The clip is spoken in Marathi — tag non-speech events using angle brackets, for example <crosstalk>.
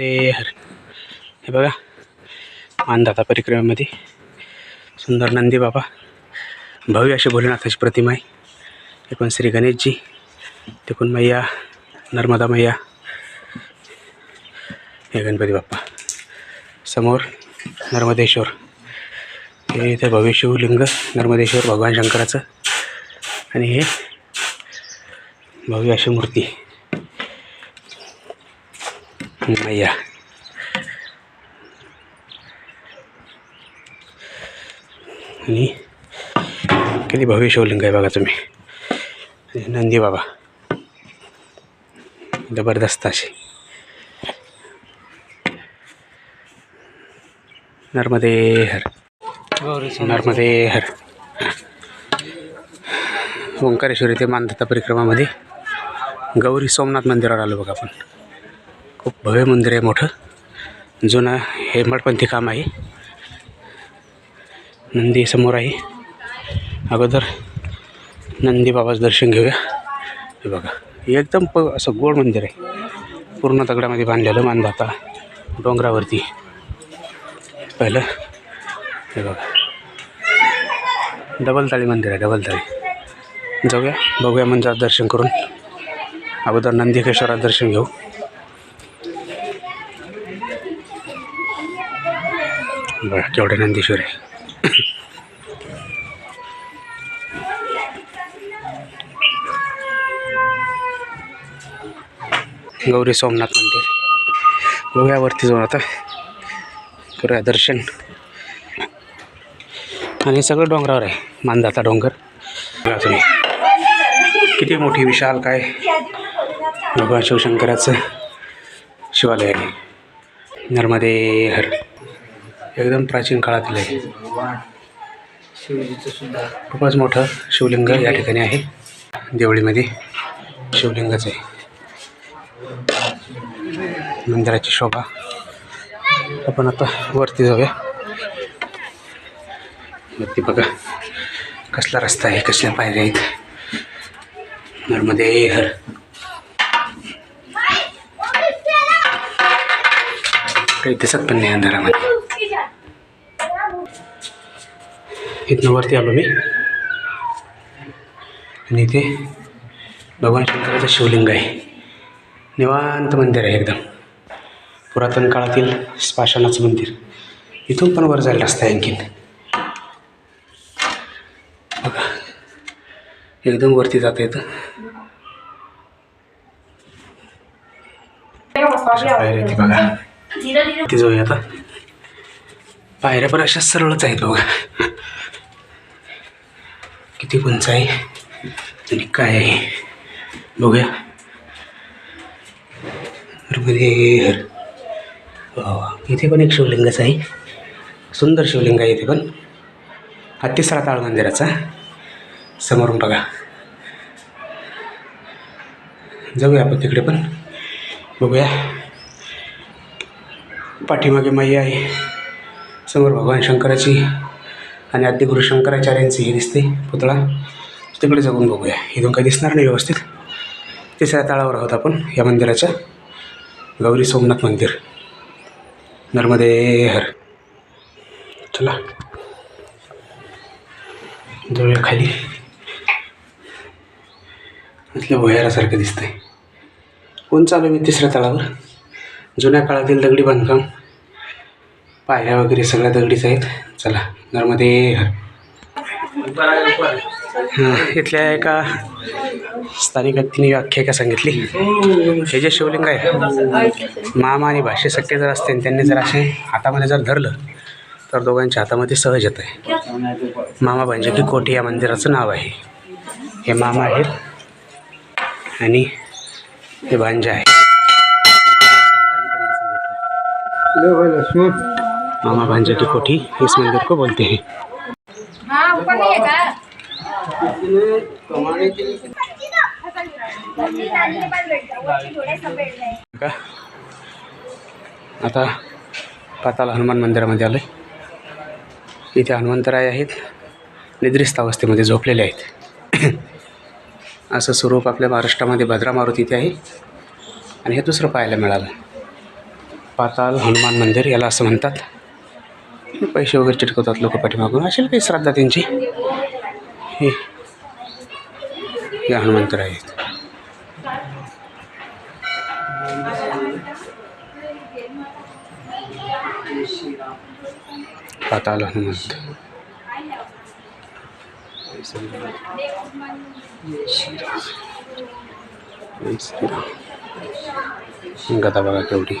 ते हर हे बघा मानदाता परिक्रमेमध्ये सुंदर नंदी बाबा भव्य अशी भोलेनाथाची प्रतिमा आहे. एकूण श्री गणेशजी तिकून मैया नर्मदा मैया हे गणपती बाप्पा. समोर नर्मदेश्वर हे इथे भव्य शिवलिंग नर्मदेश्वर भगवान शंकराचं आणि हे भव्य अशी मूर्ती. मैया आणि किती भव्य शिवलिंग आहे बघा तुम्ही नंदी बाबा जबरदस्त अशी नर्मदे हर नर्मदे हर ओंकारेश्वर इथे मानधता परिक्रमामध्ये गौरी सोमनाथ मंदिरावर आलो बघा आपण खूप भव्य मंदिर आहे मोठं. जुनं हेमाडपंथी काम आहे. नंदी समोर आहे. अगोदर नंदी बाबाचं दर्शन घेऊया. हे बघा एकदम प असं गोड मंदिर आहे. पूर्ण दगडामध्ये बांधलेलं मानदाता डोंगरावरती. पहिलं हे बघा. डबल ताळी मंदिर आहे डबल ताळी जाऊया बघूया मंदिरात दर्शन करून. अगोदर नंदीकेश्वरात दर्शन घेऊ. बघा केवढे नंदीश्वर आहे. गौरी सोमनाथ मंदिर. बघूया वरती जाऊन आता. करूया दर्शन. आणि सगळं डोंगरावर आहे मानदाता डोंगर. तुम्ही किती मोठी विशाल काय? भगवान शिवशंकराचं शिवालय आहे. नर्मदे हर. एकदम प्राचीन काळातील आहे. शिवजीचं सुद्धा. खूपच मोठं शिवलिंग या ठिकाणी आहे. देवळीमध्ये शिवलिंगच आहे. मंदिराची शोभा. आपण आता वरती जाऊया. वरती बघा. कसला रस्ता आहे कसल्या पायऱ्या आहेत. नर्मदे हर. काही दिसत पण नाही अंधारामध्ये. इथनं वरती आलो मी. आणि इथे भगवान शंकराचं शिवलिंग आहे. निवांत मंदिर आहे एकदम. पुरातन काळातील स्पाशनाचं मंदिर. इथून पण वर जायला रस्ता आहे आणखीन. बघा. एकदम वरती जाता येतं. बघा. ती जाऊया आता. पायऱ्या पण अशा सरळच आहेत बघा. किती उंच आहे? आणि काय आहे? बघूया. इथे पण एक शिवलिंगच आहे. सुंदर शिवलिंग आहे इथे पण. हा तिसरा ताळ मंदिराचा. समोरून बघा. जाऊया आपण तिकडे पण. बघूया. पाठीमागे माई आहे. समोर भगवान शंकराची आणि आद्यगुरु शंकराचार्यांची हे दिसते पुतळा. तिकडे जाऊन बघूया. इथून काही दिसणार नाही व्यवस्थित. तिसऱ्या तळावर आहोत आपण या मंदिराच्या. गौरी सोमनाथ मंदिर. नर्मदे हर चला. जाऊया खाली इथलं भुयारासारखं दिसतंय. कोण चालू मी तिसऱ्या तळावर? जुन्या काळातील दगडी बांधकाम. पायऱ्या वगैरे सगळ्या दगडीच आहेत. चला नर्मदे इथल्या एका स्थानिक व्यक्तीने आख्यायिका सांगितली. हे जे शिवलिंग आहे मामा आणि भाषे सख्य जर असते आणि त्यांनी जर असे हातामध्ये जर धरलं तर दोघांच्या हातामध्ये सहज येत आहे मामा म्हणजे की कोठी या मंदिराचं नाव आहे. हे मामा आहेत आणि हे भांजा आहे. मामा भांजा की कोठी इस मंदिर को बोलते हैं। का आता पाताल हनुमान मंदिरामध्ये आलो इथे हनुमंतराय आहेत निद्रिस्त अवस्थेमध्ये झोपलेले आहेत. <coughs> असं स्वरूप आपल्या महाराष्ट्रामध्ये भद्रा मारुती इथे आहे. आणि हे दुसरं पाहायला मिळालं. पाताल हनुमान मंदिर याला असं म्हणतात. पैसे वगैरे चिटकवतात लोक पाठीमागून. असेल काही श्रद्धा त्यांची? हे. हे हनुमंतर आहेत. पाताल हनुमंत. गदा बघा केवढी.